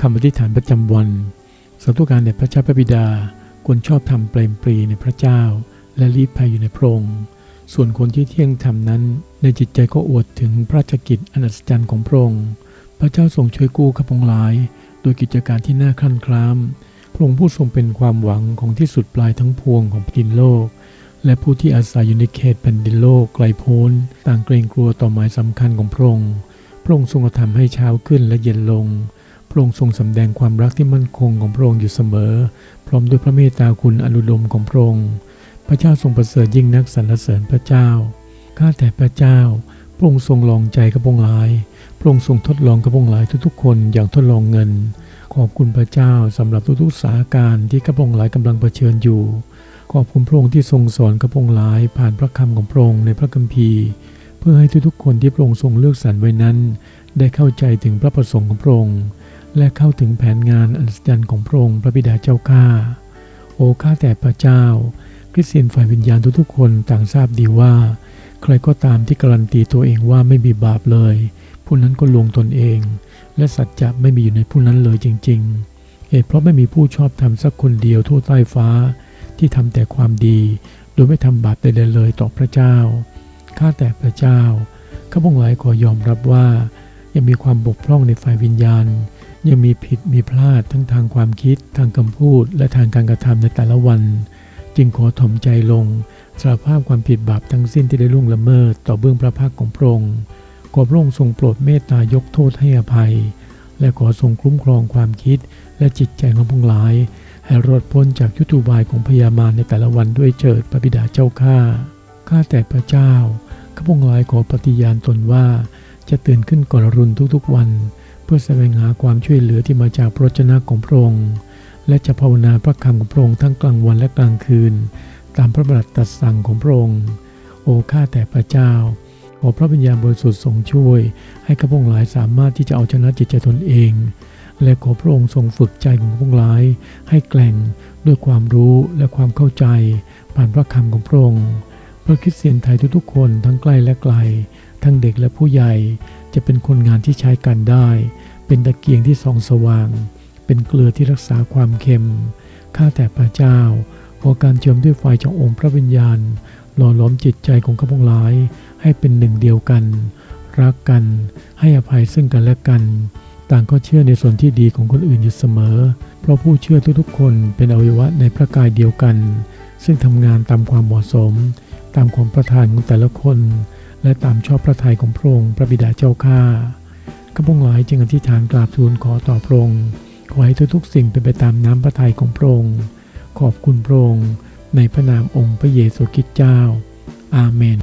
คำอธิษฐานประจำวันสาธุการแด่พระเจ้าพระบิดาควรชอบทำเปรมปรีในพระเจ้า และรีบภัยอยู่ในพระองค์ส่วนคนที่เที่ยงธรรมนั้น ในจิตใจก็อวดถึงพระราชกิจอันอัศจรรย์ของพระองค์พระเจ้าทรงช่วยกู้ข้าพงหลาย โดยกิจการที่น่าคลั่นคล้ามพระองค์ผู้ทรงเป็นความหวังของที่สุดปลายทั้งพวงของแผ่นดินโลก และผู้ที่อาศัยอยู่ในเขตแผ่นดินโลกไกลโพ้น ต่างเกรงกลัวต่อหมายสำคัญของพระองค์พระองค์ทรงกระทำให้เช้าขึ้นและเย็นลง ระองค์ทรงสำแดงความรักที่มั่นคงของพระองค์อยู่เสมอ พร้อมด้วยพระเมตตาคุณอนุดมของพระองค์ พระเจ้าทรงประเสริฐยิ่งนักสรรเสริญพระเจ้า ข้าแต่พระเจ้า พระองค์ทรงลองใจกระพงหลาย พระองค์ทรงทดลองกระพงหลายทุกๆ คนอย่างทดลองเงิน ขอบคุณพระเจ้าสำหรับทุกๆสาการที่กระพงหลายกำลังเผชิญอยู่ ขอบคุณพระองค์ที่ทรงสอนกระพงหลายผ่านพระคำของพระองค์ในพระคัมภีร์ เพื่อให้ทุกๆคนที่พระองค์ทรงเลือกสรรไว้นั้น ได้เข้าใจถึงพระประสงค์ของพระองค์ และเข้าถึงแผนงานอัศจรรย์ของพระองค์พระบิดาเจ้าข้า โอ้ข้าแต่พระเจ้า คริสเตียนฝ่ายวิญญาณทุกๆคนต่างทราบดีว่า ใครก็ตามที่การันตีตัวเองว่าไม่มีบาปเลย ผู้นั้นก็ลวงตนเอง และสัจจะไม่มีอยู่ในผู้นั้นเลยจริง ๆ เหตุเพราะไม่มีผู้ชอบทำสักคนเดียวทั่วใต้ฟ้า ที่ทำแต่ความดี โดยไม่ทำบาปใดๆเลยต่อพระเจ้า ข้าแต่พระเจ้าข้าพงศ์หลายขอยอมรับว่ายังมีความบกพร่องในฝ่ายวิญญาณ ยังมีผิดมีพลาดทั้งทางความคิดทางคำพูด และทางการกระทำในแต่ละวัน จึงขอถ่อมใจลงสารภาพความผิดบาปทั้งสิ้นที่ได้ล่วงละเมิดต่อเบื้องพระพักของพระองค์ขอพระองค์ทรงโปรดเมตตายกโทษให้อภัย และขอทรงคุ้มครองความคิดและจิตใจของพวกหลาย ให้รอดพ้นจากยุตุบายของพยามารในแต่ละวันด้วยเจิดพระบิดาเจ้าข้าข้าแต่พระเจ้าข้าพงหลายขอปฏิญาณตนว่า จะตื่นขึ้นก่อนรุณทุกๆวัน พื่อแสวงหาความช่วยเหลือที่มาจากพระวจนะของพระองค์ และจะภาวนาพระคำของพระองค์ทั้งกลางวันและกลางคืน ตามพระบัญญัติตรัสสั่งของพระองค์ โอ้ข้าแต่พระเจ้า ขอพระวิญญาณบริสุทธิ์ทรงช่วย ให้ข้าพงหลายสามารถที่จะเอาชนะจิตใจตนเอง และขอพระองค์ทรงฝึกใจของข้าพงหลาย ให้แกล่งด้วยความรู้และความเข้าใจ ผ่านพระคำของพระองค์ เพื่อคริสเตียนไทยทุกๆคนทั้งใกล้และไกล ทั้งเด็กและผู้ใหญ่ จะเป็นคนงานที่ใช้กันได้ เป็นตะเกียงที่ส่องสว่าง เป็นเกลือที่รักษาความเค็ม ข้าแต่พระเจ้า ขอการเจิมด้วยไฟจากองค์พระวิญญาณ หล่อหลอมจิตใจของข้าพงหลาย ให้เป็นหนึ่งเดียวกัน รักกัน ให้อภัยซึ่งกันและกัน ต่างก็เชื่อในส่วนที่ดีของคนอื่นอยู่เสมอ เพราะผู้เชื่อทุกๆ คนเป็นอวัยวะในพระกายเดียวกัน ซึ่งทำงานตามความเหมาะสม ตามความประทานของแต่ละคน และตามชอบพระทัยของพระองค์พระบิดาเจ้าข้าข้าพงหลายจึงอธิษฐานกราบทูลขอต่อพระองค์ขอให้ทุกๆสิ่งเป็นไปตามน้ำพระทัยของพระองค์ขอบคุณพระองค์ในพระนามองค์พระเยซูคริสต์เจ้า อาเมน